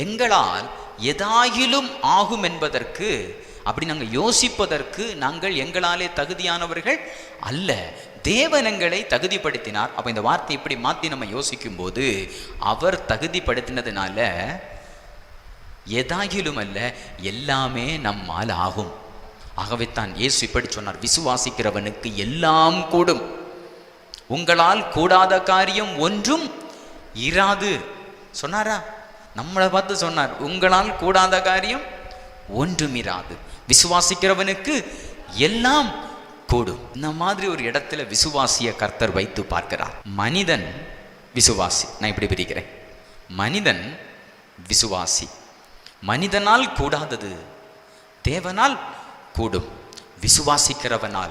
எங்களால் எதாயிலும் ஆகும் என்பதற்கு அப்படி நாங்கள் யோசிப்பதற்கு நாங்கள் எங்களாலே தகுதியானவர்கள் அல்ல. தேவன் எங்களை தகுதிப்படுத்தினார். அப்போ இந்த வார்த்தை இப்படி மாற்றி நம்ம யோசிக்கும் போது அவர் தகுதிப்படுத்தினதுனால எதாகிலும் அல்ல எல்லாமே நம்மால் ஆகும். ஆகவே தான் இயேசு இப்படி சொன்னார் விசுவாசிக்கிறவனுக்கு எல்லாம் கூடும். உங்களால் கூடாத காரியம் ஒன்றும் இராது. சொன்னாரா? நம்மளை பார்த்து சொன்னார் உங்களால் கூடாத காரியம் ஒன்றுமிராது. விசுவாசிக்கிறவனுக்கு எல்லாம் கூடும். இந்த மாதிரி ஒரு இடத்துல விசுவாசிய கர்த்தர் வைத்து பார்க்கிறார். மனிதன் விசுவாசி நான் இப்படி பிரிக்கிறேன். மனிதன் விசுவாசி. மனிதனால் கூடாதது தேவனால் கூடும். விசுவாசிக்கிறவனால்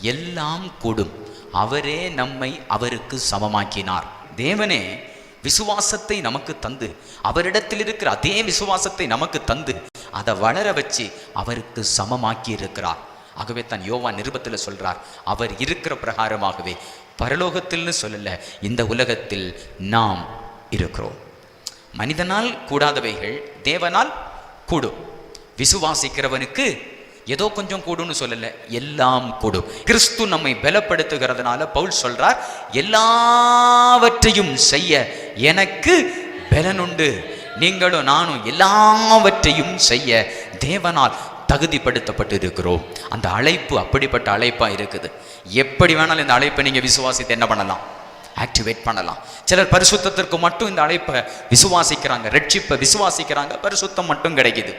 எல்லாம் கூடும். அவரே நம்மை அவருக்கு சமமாக்கினார். தேவனே விசுவாசத்தை நமக்கு தந்து அவரிடத்தில் இருக்கிற அதே விசுவாசத்தை நமக்கு தந்து அதை வளர வச்சு அவருக்கு சமமாக்கி இருக்கிறார் ஆகவே தான் யோவா நிருபத்தில் சொல்றார் அவர் இருக்கிற பிரகாரமாகவே பரலோகத்தில்னு சொல்லல இந்த உலகத்தில் நாம் இருக்கிறோம். மனிதனால் கூடாதவைகள் தேவனால் கூடும். விசுவாசிக்கிறவனுக்கு ஏதோ கொஞ்சம் கூடும்னு சொல்லல எல்லாம் கூடும். கிறிஸ்து நம்மை பலப்படுத்துகிறதுனால பவுல் சொல்றார் எல்லாவற்றையும் செய்ய எனக்கு பலனுண்டு நீங்களும் நானும் எல்லாவற்றையும் செய்ய தேவனால் தகுதிப்படுத்தப்பட்டு இருக்கிறோம் அந்த அழைப்பு அப்படிப்பட்ட அழைப்பாக இருக்குது. எப்படி வேணாலும் இந்த அழைப்பை நீங்கள் விசுவாசித்து என்ன பண்ணலாம்? ஆக்டிவேட் பண்ணலாம். சிலர் பரிசுத்தத்திற்கு மட்டும் இந்த அழைப்பை விசுவாசிக்கிறாங்க. ரட்சிப்பை விசுவாசிக்கிறாங்க. பரிசுத்தம் மட்டும் கிடைக்குது.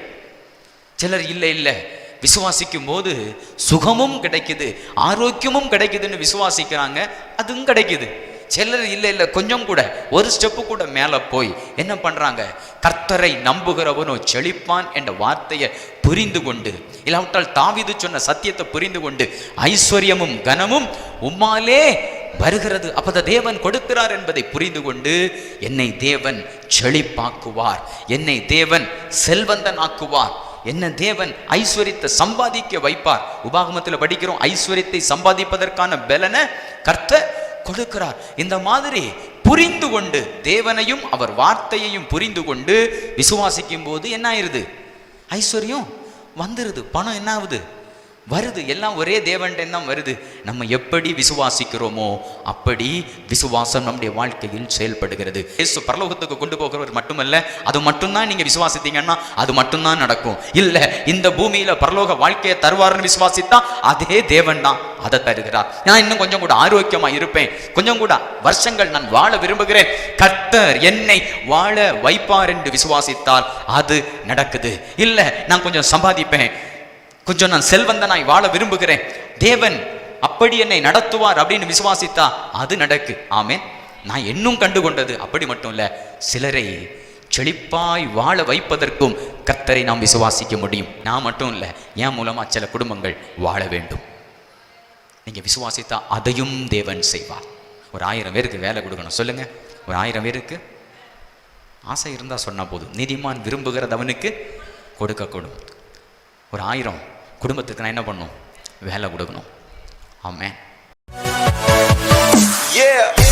சிலர் இல்லை இல்லை. விசுவாசிக்கும் போது சுகமும் கிடைக்குது. ஆரோக்கியமும் கிடைக்குதுன்னு விசுவாசிக்கிறாங்க. அதுவும் கிடைக்குது. சிலர் இல்லை இல்லை கொஞ்சம் கூட. ஒரு ஸ்டெப்பு கூட மேலே போய் என்ன பண்ணுறாங்க கர்த்தரை நம்புகிறவனோ செழிப்பான் என்ற வார்த்தையை புரிந்து கொண்டு இல்லாவிட்டால் தாவிது சொன்ன சத்தியத்தை புரிந்து கொண்டு ஐஸ்வர்யமும் கனமும் உம்மாலே வருகிறது. அப்பத தேவன் கொடுக்கிறார் என்பதை புரிந்து கொண்டு என்னை தேவன் செழிப்பாக்குவார். என்னை தேவன் செல்வந்தன் ஆக்குவார் என்ன தேவன் ஐஸ்வர்யத்தை சம்பாதிக்க வைப்பார். உபாகமத்தில் படிக்கிறோம் ஐஸ்வர்யத்தை சம்பாதிப்பதற்கான பலனை கர்த்தர் கொடுக்கிறார். இந்த மாதிரி புரிந்து கொண்டு தேவனையும் அவர் வார்த்தையையும் புரிந்து கொண்டு விசுவாசிக்கும் போது என்ன ஆயிருது? ஐஸ்வர்யம் வந்துருது. பணம் என்ன ஆகுது? வருது. எல்லாம் ஒரே தேவன்கிட்ட தான் வருது. நம்ம எப்படி விசுவாசிக்கிறோமோ அப்படி விசுவாசம் நம்முடைய வாழ்க்கையில் செயல்படுகிறது. இயேசு பரலோகத்துக்கு கொண்டு போகிறவர் மட்டுமல்ல அது மட்டும்தான் நீங்கள் விசுவாசித்தீங்கன்னா அது மட்டும்தான் நடக்கும். இல்லை இந்த பூமியில் பரலோக வாழ்க்கையை தருவார்னு விசுவாசித்தா அதே தேவன் தான் அதை தருகிறார். நான் இன்னும் கொஞ்சம் கூட ஆரோக்கியமாக இருப்பேன். கொஞ்சம் கூட வருஷங்கள் நான் வாழ விரும்புகிறேன். கர்த்தர் என்னை வாழ வைப்பார் என்று விசுவாசித்தால் அது நடக்குது. இல்லை நான் கொஞ்சம் சம்பாதிப்பேன். கொஞ்சம் நான் செல்வந்தனாய் வாழ விரும்புகிறேன். தேவன் அப்படி என்னை நடத்துவார் அப்படின்னு விசுவாசித்தா அது நடக்கு. ஆமே நான் இன்னும் கண்டு கொண்டது அப்படி மட்டும் இல்லை சிலரை செழிப்பாய் வாழ வைப்பதற்கும் கத்தரை நாம் விசுவாசிக்க முடியும். நான் மட்டும் இல்லை என் மூலமாக சில குடும்பங்கள் வாழ வேண்டும். நீங்கள் விசுவாசித்தா அதையும் தேவன் செய்வார். ஒரு ஆயிரம் பேருக்கு வேலை கொடுக்கணும். சொல்லுங்கள் ஒரு ஆயிரம் பேருக்கு ஆசை இருந்தால் சொன்னால் போதும். நீதிமான் விரும்புகிறது அவனுக்கு கொடுக்கக்கூடும். ஒரு ஆயிரம் குடும்பத்துக்கு நான் என்ன பண்ணணும் வேலை கொடுக்கணும். ஆமென். Yeah.